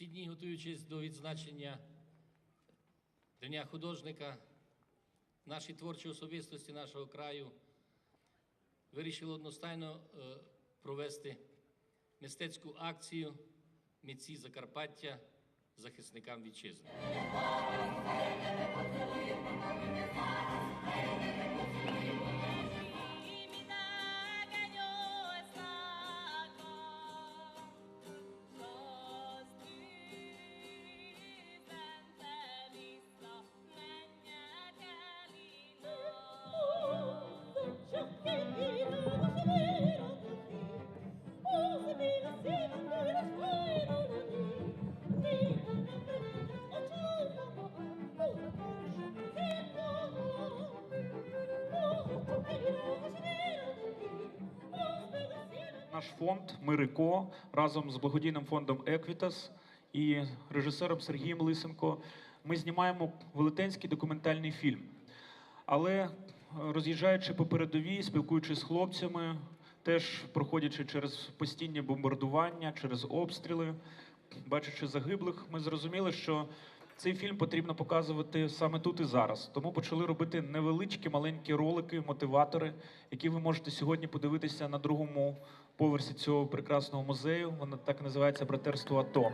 готуючись до відзначення Дня художника, наші творчі особистості нашого краю вирішили одностайно е, провести мистецьку акцію Митці Закарпаття захисникам вітчизни. Наш фонд Мирико разом з благодійним фондом Еквітас і режисером Сергієм Лисенко ми знімаємо велетенський документальний фільм. Але е, роз'їжджаючи по передовій, спілкуючись з хлопцями, теж проходячи через постійні бомбардування, через обстріли, бачачи загиблих, ми зрозуміли, що цей фільм потрібно показувати саме тут і зараз. Тому почали робити невеличкі маленькі ролики, мотиватори, які ви можете сьогодні подивитися на другому поверсі цього прекрасного музею. Воно так і називається Братерство АТО.